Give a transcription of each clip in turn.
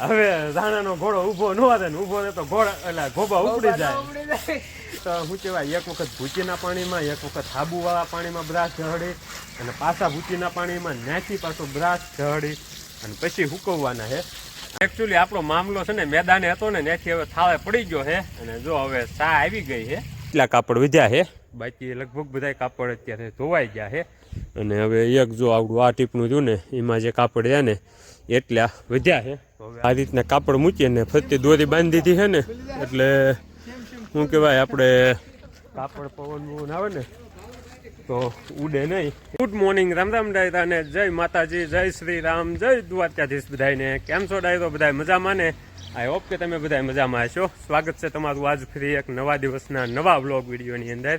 હવે ધાણાનો ઘોડો ઊભો ન ને ઊભો ને તો ઘોડા એટલે ગોબા ઉપડી જાય. તો શું કહેવાય એક વખત ભૂચીના પાણીમાં એક વખત હાબુવાળા પાણીમાં બ્રાસ ઝડી અને પાછા ભૂચીના પાણીમાં નાચી પાછો બ્રાસ ઝડી અને પછી હુકવવાના છે એકચ્યુઅલી આપણો મામલો છે ને મેદાને હતો ને ત્યાંથી હવે થાળે પડી ગયો છે અને જો હવે સા આવી ગઈ છે એટલા કાપડ વીધ્યા છે બાકી લગભગ બધા કાપડ અત્યારે ધોવાઈ ગયા છે અને હવે એક જો આવડું આ ટીપનું જોયું ને, એમાં જે કાપડ છે ને, એટલા વધ્યા છે. આ રીતના કાપડ મૂકીએ ને, ફરતી દોરી બાંધી દીધી છે ને, એટલે શું કહેવાય, આપણે કાપડ પવન બવન આવે ને, તો ઉડે નહીં. ગુડ મોર્નિંગ રામ રામ ડાયરા ને, જય માતાજી, જય શ્રી રામ, જય દ્વારકાધીશ બધાને કેમ છો ડાયરો? બધા મજામાં ને? આઈ હોપ કે તમે બધા મજામાં હશો. સ્વાગત છે તમારું આજ ફરી એક નવા દિવસના નવા બ્લોગ વિડીયોની અંદર.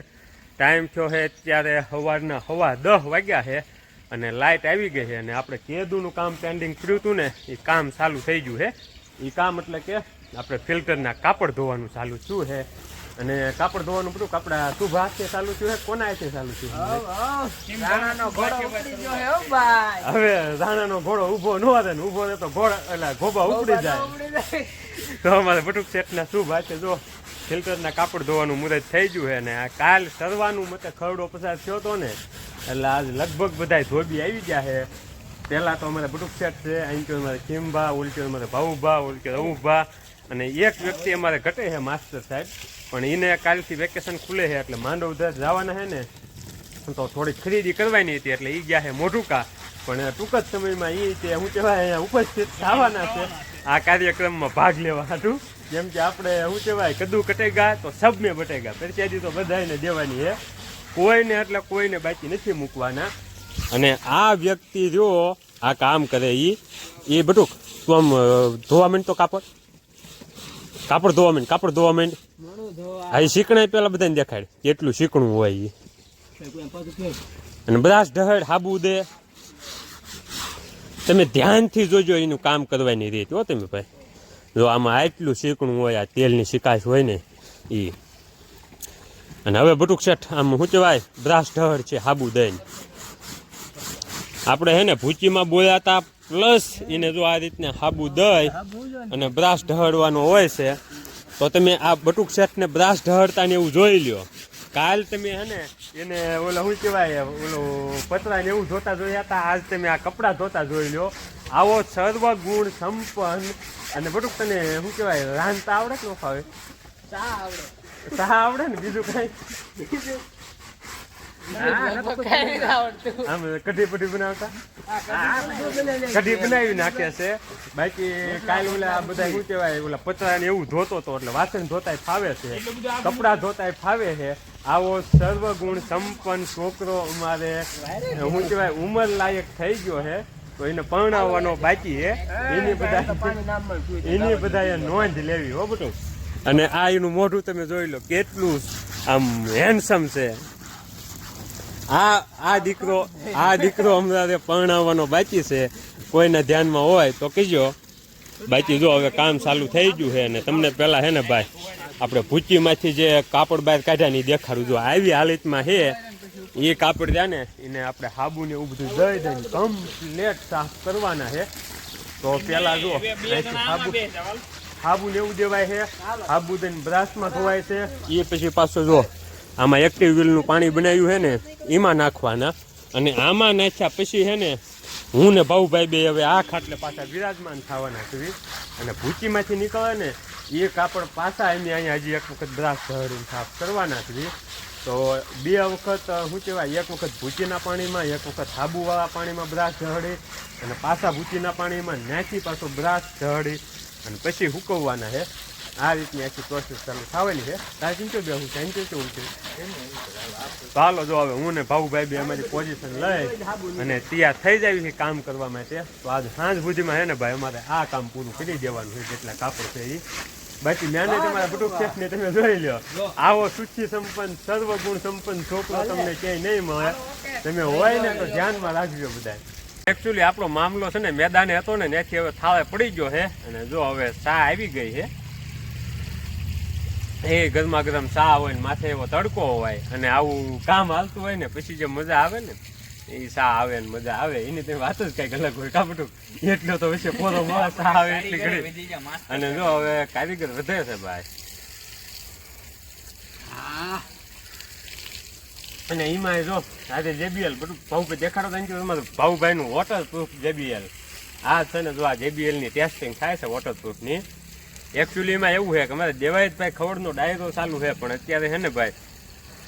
ટાઈમ થયો છે અત્યારે સવારના હવા દહ વાગ્યા છે અને લાઇટ આવી ગઈ છે અને આપણે કેદુનું કામ પેન્ડિંગ કર્યું હતું ને એ કામ ચાલુ થઈ ગયું છે. એ કામ એટલે કે આપણે ફિલ્ટરના કાપડ ધોવાનું ચાલુ થયું છે. અને કાપડ ધોવાનું બધું કપડા શુભ છે ચાલુ થયું છે કોના હાથે ચાલુ થયું હવે રાણાનો ઘોડો ઉપડી ગયો હે હો હવે ધાણાનો ઘોડો ઊભો ન રહે ને ઊભો રહે તો ઘોડા એટલે ઘોબા ઉપડી જાય. તો અમારે બટુક સેટના શું ભાષે જો ફિલ્ટરના કાપડ ધોવાનું મુદત થઈ ગયું છે ને આ કાલ સરવાનું મતે ખરડો પસાર થયો હતો ને, એટલે આજ લગભગ બધા ધોબી આવી ગયા છે. પહેલાં તો અમારે બટુક સેટ છે, અહીં કહ્યું અમારે કિમભા ઓલટી અમારે ભાઉભા ઓલટી રવુભા. અને એક વ્યક્તિ અમારે ઘટે છે માસ્ટર સાહેબ, પણ એને કાલથી વેકેશન ખુલે છે એટલે માંડવ ઉધાર જવાના છે ને, તો થોડી ખરીદી કરવાની હતી એટલે એ ગયા છે મોઢુકા. પણ ટૂંક જ સમયમાં એ તે હું કહેવાય, અહીંયા ઉપસ્થિત થવાના છે. આ કાર્યક્રમમાં ભાગ લેવા હતું જેમ કે આપણે શું કહેવાય કદું કટેગા તો સબ મેં બટેગા પ્રત્યાદી તો બધાને દેવાની છે કોઈને એટલે કોઈને બાકી નથી મૂકવાના. અને આ વ્યક્તિ જો આ કામ કરે એ એ બટુક તું આમ ધોવા માંડ તો કાપડ. કાપડ ધોવા માંડ કાપડ ધોવા માંડ. હા એ શીકણા પેલા બધાને દેખાડ કેટલું શીકણું હોય એ અને બધા ઢહેડ હાબુ દે. તમે ધ્યાનથી જોજો એનું કામ કરવાની રીત હો તમે ભાઈ. જો આમાં આટલું શીકણું હોય, આ તેલની શિકાશ હોય ને એ અને હવે બટુક શેઠ, આમ શું કહેવાય, બ્રાસ ઢહર છે હાબુ દઈને. આપણે હે ને, ભૂચીમાં બોલ્યા હતા પ્લસ એને જો આ રીતને હાબુ દઈ અને બ્રાસ ઢહડવાનો હોય છે, તો તમે આ બટુક શેઠને બ્રાસ ઢહડતા ને એવું જોઈ લ્યો. કાલ તમે હે ને, એને ઓલો શું કહેવાય, ઓલો પતરા ને એવું જોતા જોયા હતા, આજ તમે આ કપડાં ધોતા જોઈ લ્યો. આવો સર્વગુણ સંપન્ન. અને બટુક તને શું કહેવાય રાંધતા આવડે કે ન ફાવે? ચા આવડે. ચા આવડે ને બીજું કઈ? આમ કઢી પઢી બનાવતા? કઢી બનાવી નાખે છે. બાકી કાલ ઓલા બધા શું કહેવાય ઓલા પતરા ને એવું ધોતો હતો એટલે વાસણ ધોતાય ફાવે છે. કપડાં ધોતાય ફાવે છે. આવો સર્વગુણ સંપન્ન છોકરો અમારે શું કહેવાય ઉંમર લાયક થઈ ગયો છે. તો એને પરણાવવાનો બાકી છે એની બધા એની બધાએ નોંધ લેવી હો બધું. અને આ એનું મોઢું તમે જોઈ લો કેટલું આમ હેન્ડસમ છે. આ આ દીકરો આ દીકરો હમણાં પરણાવવાનો બાકી છે. કોઈના ધ્યાનમાં હોય તો કહેજો. બાકી જો હવે કામ ચાલુ થઈ ગયું છે અને તમને પહેલાં હે ને ભાઈ આપણે ભૂચીમાંથી જે કાપડ બહાર કાઢ્યા ને દેખાડું. જો આવી હાલતમાં છે એ કાપડ રહ્યા ને એને આપણે સાબુ ને એવું બધું દઈ દઈને કમ્પ્લેટ સાફ કરવાના છે. તો પેલા જો સાબુ હાબુ હાબુ ને એવું દેવાય છે હાબુ દઈને બ્રાસમાં ધોવાય છે. એ પછી પાછો જો આમાં એક્ટિવ વ્હીલનું પાણી બનાવ્યું છે ને એમાં નાખવાના. અને આમાં નાખ્યા પછી છે ને હું ને ભાઉભાઈ બે હવે આ ખાટલે પાછા વિરાજમાન થવાના છીએ. અને ભૂચીમાંથી નીકળે ને એ કાપડ પાછા એમ અહીંયા હજી એક વખત બ્રાસ ધરીને સાફ કરવાના છે. તો બે વખત શું કહેવાય, એક વખત ભૂચીના પાણીમાં, એક વખત સાબુવાળા પાણીમાં બ્રાસ ઝહડી અને પાછા ભૂચીના પાણીમાં નાખી પાછો બ્રાસ ઝહડી અને પછી હુકવવાના છે. આ રીતની આખી પ્રોસેસ ચાલુ થવાની છે. તારે ચિંતો બે હું ચાઈ કેવું છે હાલો જો હવે હું ને ભાઉભાઈ બે અમારી પોઝિશન લઈ અને તૈયાર થઈ જાય છે કામ કરવા માટે. તો આજ સાંજ સુધીમાં છે ને ભાઈ, અમારે આ કામ પૂરું કરી દેવાનું છે, જેટલા કાપડ છે એ બાકી મેને તમારા બટુક શેઠ ને તમે જોઈ લ્યો. આવો સુચી સંપન્ન સર્વગુણ સંપન્ન છોકરો તમને ક્યાંય નહીં મળે. તમે હોય ને તો ધ્યાનમાં રાખજો બધા એકચ્યુઅલી આપણો મામલો છે ને મેદાને હતો ને ત્યાંથી હવે થાળે પડી ગયો છે અને જો હવે ચા આવી ગઈ છે એ ગરમા ગરમ ચા હોય ને માથે એવો તડકો હોય અને આવું કામ હાલતું હોય ને પછી જે મજા આવે ને એ સા આવે ને મજા આવે. એની તો વાત જ કંઈક અલગ હોય. કાપટું એટલો તો વિશે પોરો મોળા સા આવે એટલી ઘડી અને જો હવે કારીગર વધે છે ભાઈ. અને એમાં જો આજે જેબીએલ બધું ભાવ દેખાડો તો એમાં ભાવભાઈ નું વોટર પ્રૂફ જેબીએલ. આ છે ને જો આ જેબીએલની ટેસ્ટિંગ થાય છે વોટર પ્રૂફની એકચ્યુઅલી એમાં એવું છે કે અમારે દેવાયતભાઈ ખવડનો ડાયરો ચાલુ છે પણ અત્યારે છે ને ભાઈ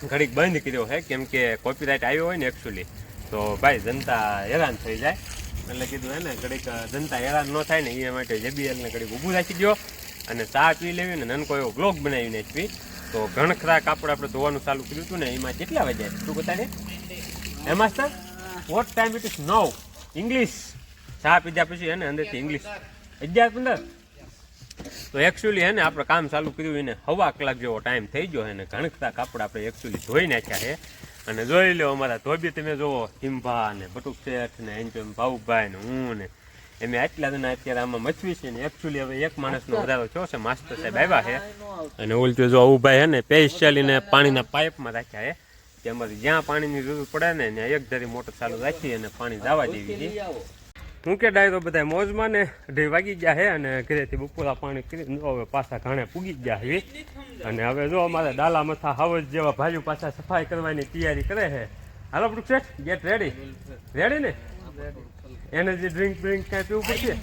ઘડીક બંધ કર્યો છે કેમ કે કોપીરાઇટ આવ્યો હોય ને એકચ્યુઅલી તો ભાઈ, જનતા હેરાન થઈ જાય. એટલે કીધું એને, ઘડીક જનતા હેરાન ન થાય ને એ માટે જેબીએલને ઘડીક ઊભું રાખી દો અને ચા પી લેવી ને નનકો એવો બ્લોગ બનાવીને જ પી. તો ઘણખરા કાપડ આપણે ધોવાનું ચાલુ કર્યું હતું ને, એમાં કેટલા વાગ્યા શું બતાને હે master what time it is નવ ઇંગ્લિશ ચા પીધા પછી એને અંદરથી ઇંગ્લિશ અગિયાર પંદર? તો એકચ્યુઅલી હે ને આપણે કામ ચાલુ કર્યું એને હવા કલાક જેવો ટાઈમ થઈ ગયો એને ને કાપડ આપણે એકચ્યુઅલી ધોઈ નાખ્યા છે અને જોઈ લો અમારા ધોબી તમે જોવો ને બટુક શેઠ ને એમ તેમ ભાઉભાઈ ને હું ને એમ આટલા જણા અત્યારે આમાં મચવી છે ને એકચ્યુઅલી હવે એક માણસનો વધારો થયો છે માસ્ટર સાહેબ આવ્યા છે. અને ઉલટું જો ઉભાઈ હે ને પેસ્ટલીને પાણીના પાઇપમાં રાખ્યા છે કે અમારે જ્યાં પાણીની જરૂર પડે ને ત્યાં એક ધરી મોટર ચાલુ રાખી અને પાણી જવા દેવી છે. હું કે ડાયરો બધા મોજમાં ને અઢી વાગી ગયા છે અને ઘરેથી બપોરા પાણી કરીને જો હવે પાછા ઘાણે પૂગી ગયા છે અને હવે જો અમારે ડાલા મથા હાવજ જેવા ભાઈઓ પાછા સફાઈ કરવાની તૈયારી કરે છે હાલો વૃક્ષ શેઠ ગેટ રેડી રેડી ને એનર્જી ડ્રિંક ડ્રિંક કાંઈ પીવું પડશે?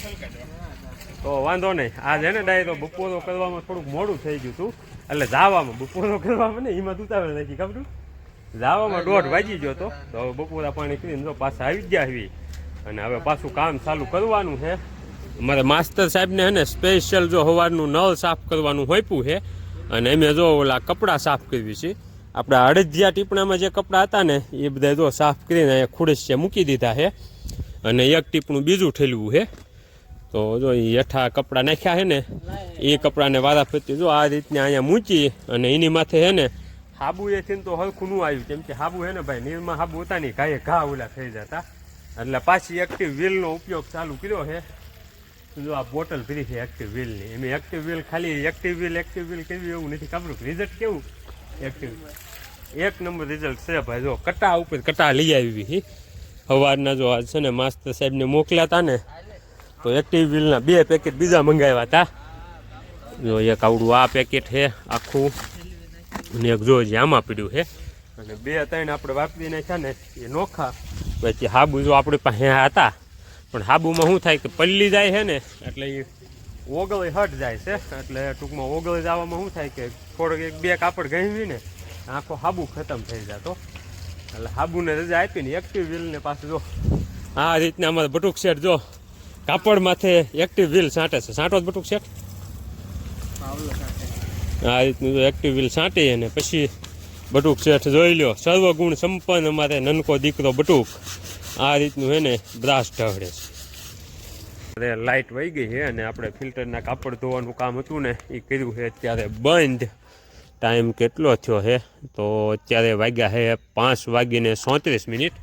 તો વાંધો નહીં. આ છે ને ડાયરો બપોરો કરવામાં થોડુંક મોડું થઈ ગયું હતું. એટલે જાવામાં, બપોરો કરવામાં ને એમાં ઉતાવળ નથી ખબર જાવામાં દોઢ વાગી ગયો તો હવે બપોરા પાણી કરીને પાછા આવી ગયા આવી અને હવે પાછું કામ ચાલુ કરવાનું છે. અમારે માસ્ટર સાહેબને હે સ્પેશિયલ જો સવારનું નળ સાફ કરવાનું હોઈપું છે, અને અમે જો ઓલા કપડાં સાફ કરવી છે. આપણા અડદિયા ટીપણામાં જે કપડાં હતા ને, એ બધા જો સાફ કરીને અહીંયા ખુડસ્યા મૂકી દીધા છે. અને એક ટીપણું બીજું ઠેલવું છે. તો જો હેઠા કપડાં નાખ્યા છે ને, એ કપડાને વારાફરતી જો આ રીતના અહીંયા મૂકી અને એની માથે છે ને હાબુ એથી તો હરખું નું આવ્યું. કેમ કે હાબુ છે ને ભાઈ નીરમાં હાબુ હતા ને ઘાએ ઘા ઓલા થઈ જતા. એટલે પાછી એક્ટિવ વ્હીલનો ઉપયોગ ચાલુ કર્યો છે. જો આ બોટલ ભરી છે એક્ટિવ વ્હીલની એમ એક્ટિવ વ્હીલ ખાલી એક્ટિવ વ્હીલ એક્ટિવ વ્હીલ કેવી એવું નથી ખબર. રિઝલ્ટ કેવું? એક્ટિવ એક નંબર રિઝલ્ટ છે ભાઈ, જો કટા ઉપર કટા લઈ આવી સવારના જો આજ છે ને માસ્તર સાહેબને મોકલ્યા હતા ને, તો એક્ટિવ વ્હીલના બે પેકેટ બીજા મંગાવ્યા હતા જો એક આવડું આ પેકેટ છે, આખું. અને એક જો જે આમાં પીડ્યું છે. અને બે ત્રણ આપણે વાપરી નાખ્યા ને, એ નોખા. પછી હાબુ જો આપણી પાસે હતા પણ હાબુમાં શું થાય કે પલ્લી જાય છે ને એટલે એ ઓગળી હટ જાય છે. એટલે ટૂંકમાં ઓગળી જવામાં શું થાય કે થોડોક એક બે કાપડ ગણવી ને આખો હાબુ ખતમ થઈ જતો. એટલે હાબુને રજા આપીને એક્ટિવ વ્હીલને પાછું જો આ રીતના અમારે બટુક સેટ જો કાપડ માથે એક્ટિવ વ્હીલ છાંટે છે. છાંટો જ બટુક શેઠ? આ રીતનું એક્ટિવ વ્હીલ છાંટી અને પછી બટુક શેઠ જોઈ લ્યો. સર્વગુણ સંપન્ન અમારે નનકો દીકરો બટુક. આ રીતનું છે ને બ્રાસ ઢળે છે. અરે લાઇટ વહી ગઈ છે અને આપણે ફિલ્ટરના કાપડ ધોવાનું કામ હતું ને એ કર્યું છે અત્યારે બંધ. ટાઈમ કેટલો થયો છે? તો અત્યારે વાગ્યા છે પાંચ વાગીને સોત્રીસ મિનિટ.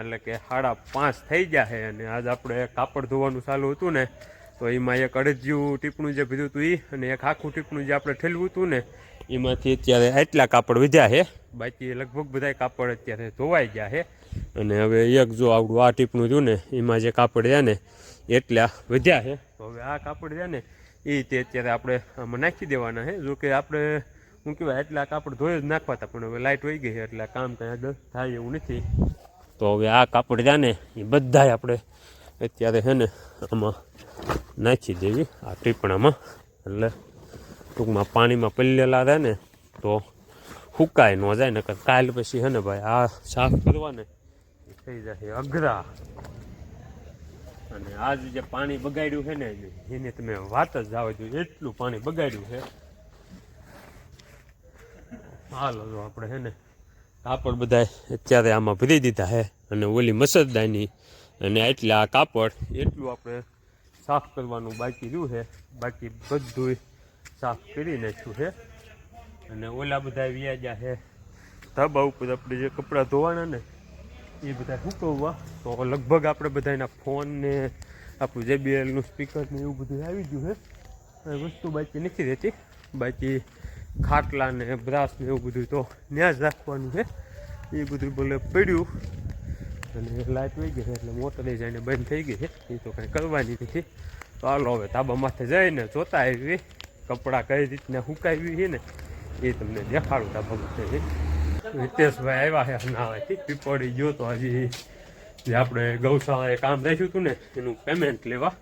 એટલે કે સાડા પાંચ થઈ ગયા છે અને આજ આપણે કાપડ ધોવાનું ચાલુ હતું ને, તો એમાં એક અડદિયું ટીપણું જે ભીધું હતું એ અને એક આખું ટીપણું જે આપણે ઠેલવું હતું ને એમાંથી અત્યારે આટલા કાપડ વધ્યા છે. બાકી લગભગ બધા કાપડ અત્યારે ધોવાઈ ગયા છે. અને હવે એક જો આવડું આ ટીપનું રહ્યું ને એમાં જે કાપડ રહ્યા ને એટલા વધ્યા છે. તો હવે આ કાપડ રહ્યા ને એ તે અત્યારે આપણે આમાં નાખી દેવાના છે. જો કે આપણે શું કહેવાય એટલા કાપડ ધોઈ જ નાખવા હતા પણ હવે લાઇટ વહી ગઈ છે એટલે કામ કંઈ આગળ થાય એવું નથી. તો હવે આ કાપડ રહ્યા ને એ બધા આપણે અત્યારે છે ને આમાં નાખી દેવી આ ટીપણામાં. એટલે ટૂંકમાં પાણીમાં પલ્લેલા રહે ને, તો હુકાય ન જાય ને કાલ પછી હે ને ભાઈ, આ સાફ કરવા ને થઈ જશે અઘરા. અને આજ જે પાણી બગાડ્યું છે ને, એની તમે વાત જ જાવ જોઈએ એટલું પાણી બગાડ્યું છે. હાલો આપણે હે ને, કાપડ બધા અત્યારે આમાં ભરી દીધા છે, અને ઓલી મસરદાની, અને એટલે આ કાપડ, એટલું આપણે સાફ કરવાનું બાકી રહ્યું છે. બાકી બધું સાફ કરી નાખ્યું છે. અને ઓલા બધા વ્યાજા છે. ધાબા ઉપર આપણે જે કપડાં ધોવાના ને, એ બધા સૂકવવા. તો લગભગ આપણે બધાના ફોન ને આપણું જેબીએલનું સ્પીકર ને એવું બધું આવી ગયું છે. વસ્તુ બાકી નથી રહેતી. બાકી ખાટલા ને બ્રાસ ને એવું બધું તો ત્યાં જ રાખવાનું છે. એ બધું ભલે પડ્યું. અને લાઇટ વહી ગઈ છે એટલે મોટર લઈ જઈને બંધ થઈ ગઈ છે. એ તો કાંઈ કરવાની નથી. તો હાલો હવે તાબા માથે જઈને જોતા આવી કપડાં કઈ રીતના સુકાવી છે ને એ તમને દેખાડું તા ભગત હિતેશભાઈ આવ્યા છે નાવાથી પીપળી ગયો તો હજી જે આપણે ગૌશાળાએ કામ રાખ્યું હતું ને એનું પેમેન્ટ લેવા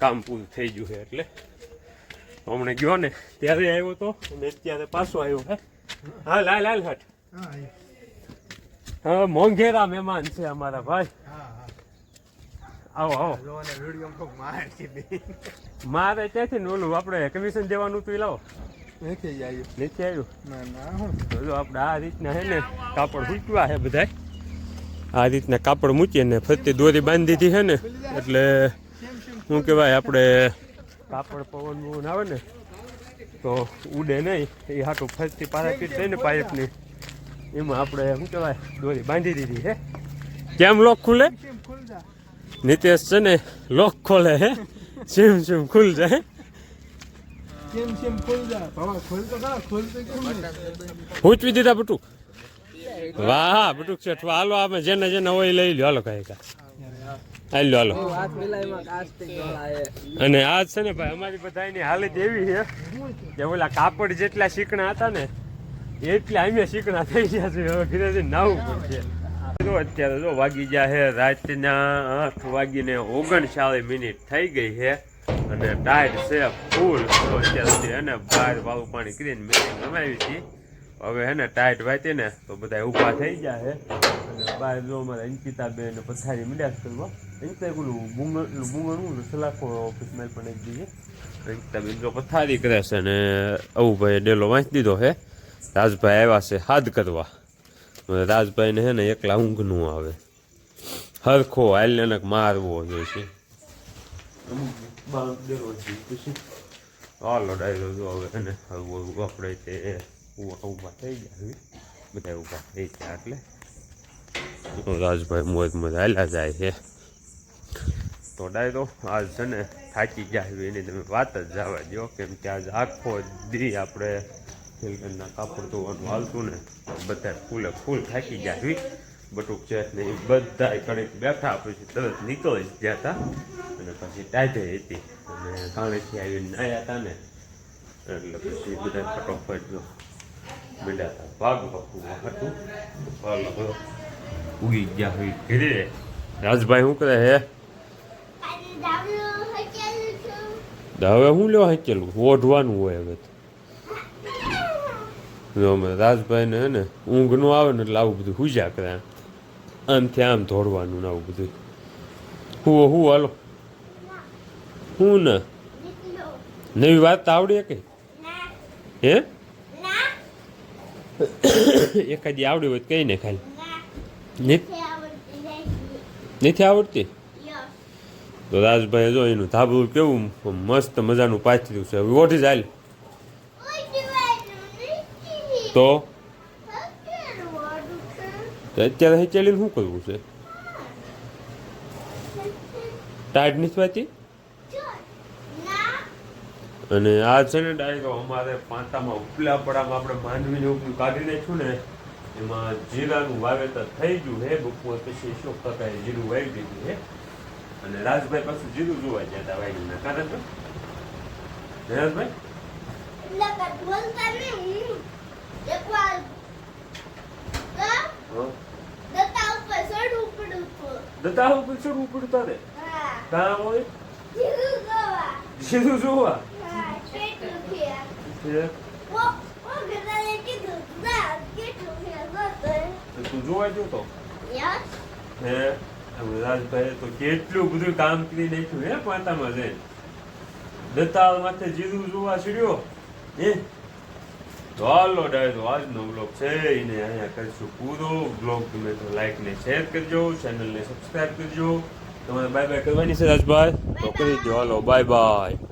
કામ પૂરું થઈ ગયું છે એટલે. હમણે ગયો ને ત્યારે આવ્યો તો અને અત્યારે પાછો આવ્યો હે હા લાલ લાલ હટ. હા મોંઘેરા મહેમાન છે અમારા ભાઈ. આવો આવો. મારે ત્યાંથી ને ઓલું આપણે કમિશન દેવાનું એ લાવો. નથી આવ્યું તો જો આપણે આ રીતના હે ને કાપડ મૂક્યા છે બધાય. આ રીતના કાપડ મૂકીએ ને ફરતી દોરી બાંધી દીધી હે ને એટલે શું કહેવાય આપણે કાપડ પવન બવન આવે ને તો ઉડે નહીં. એ હાટું ફરતી પારાપીટ થઈને પાઇપની. એમાં આપણે શું કહેવાય દોરી બાંધી દીધી હે. કેમ લોક ખુલે? નિતેશ છે ને લોક ખોલે હે સીમ સીમ ખુલ જાય કેમ કેમ ખોલ જા ભાવા ખોલ તો ખરા ખોલ તો કેમ પૂછવી દીધા બટુક વાહ બટુક છે હાલો આપણે જેને જેને હોય લઈ લ્યો હાલો કાંઈ કા હાલ હાલો અને આજ છે ને ભાઈ અમારી બધાની હાલત એવી છે કે ઓલા કાપડ જેટલા શીકણા હતા ને એટલા અમે શીકણા થઈ ગયા છે હવે ઘરે જઈને નાવું પડશે જો અત્યારે જો વાગી ગયા છે રાતના આઠ વાગીને ઓગણચાળીસ મિનિટ થઈ ગઈ છે અને ટાઈટ છે ફૂલ તો અત્યારે સુધી બહાર વાળું પાણી કરીને મેં રમાવી હતી. હવે હે ને ટાઈટ વાંચી ને તો બધા ઊભા થઈ ગયા છે અને બહાર જો અમારે અંકિતાબેન પથારી છે કરવા અંકિતા પેલું બુંગણ બુંગણું ને સલાખો ઓફિસમાં પણ એક દઈએ અંકિતાબેન જો પથારી કરે છે ને આવું ભાઈ ડેલો વાંચી દીધો છે રાજભાઈ આવ્યા છે હાથ કરવા રાજભાઈને હે ને એકલા ઊંઘનું આવે. હરખો હાલ્યનક મારવો છે. પછી હાલો ડાયરો જો હવે ને આપણે તે ઊભા થઈ ગયા બધા ઊભા થઈ ગયા એટલે. રાજભાઈ મોજ મોજ હાલ્યા જાય છે. તો ડાયરો આજ છે ને થાકી ગયા છે. એની તમે વાત જ જવા દો કેમ કે આજ આખો દી આપણે સિલ્કનના કાપડ ધોવાનું હાલતું ને બધા ફૂલે ફૂલ થાકી ગયા હોય બટુક છે ને એ બધા કડક બેઠા પછી તરત નીકળી ગયા હતા અને પછી ટાઢે હતી. અને કાણેથી આવીને નાયા હતા ને. એટલે પછી બધા ફટોફટ જો બેડા હતા ભાગ ભાગવું હતું. હાલો ઉગી ગયા હોય ઘરે. રાજભાઈ શું કરે હે? દાવે હવે હું લેવા હાકેલું? ઓઢવાનું હોય હવે તો. જો રાજભાઈને હે ને ઊંઘનું આવે ને એટલે આવું બધું હુજા કરે. આમથી આમ દોડવાનું ને આવું બધું. હું હું હાલો. હું ને? નવી વાત આવડે કે હે? એકાદી આવડી હોય કઈ ને ખાલી? નથી આવડતી? તો રાજભાઈ જો એનું ધાબળું કેવું મસ્ત મજાનું પાથર્યું છે. હવે ઓઢી જાય તો? અત્યારે હેચેલીને શું કરવું છે? ટાઈટ નથી વાતી અને આ છે ને ડાયરો, અમારે પાંતામાં ઉપલા પડામાં આપણે માંડવીને ઉપલું કાઢી નાખ્યું ને, એમાં જીરાનું વાવેતર થઈ ગયું હે, બપોર પછી શું ટકા જીરું વાવી દીધું હે. અને રાજભાઈ પાછું જીરું જોવા ગયા હતા વાવી ના કારણ હે રાજભાઈ હા? દત્તા ઉપર ચડવું પડતું તારે? કામ હોય જીરું જોવા. છે તો. તું જોવા જોતો હે? રાજભાઈ તો કેટલું બધું કામ કરી નાખ્યું હે પાંતામાં જઈને. દત્તાલ માથે જીરું જોવા સીડ્યો હે? તો હાલો ડાયરો આજનો બ્લોગ છે. એને અહીંયા કરીશું પૂરો બ્લોગ ગમે તો લાઈક ને શેર કરજો ચેનલને સબસ્ક્રાઇબ કરજો. તમારે બાય બાય કરવાની છે રાજભાઈ. તો કરી દો. હાલો બાય બાય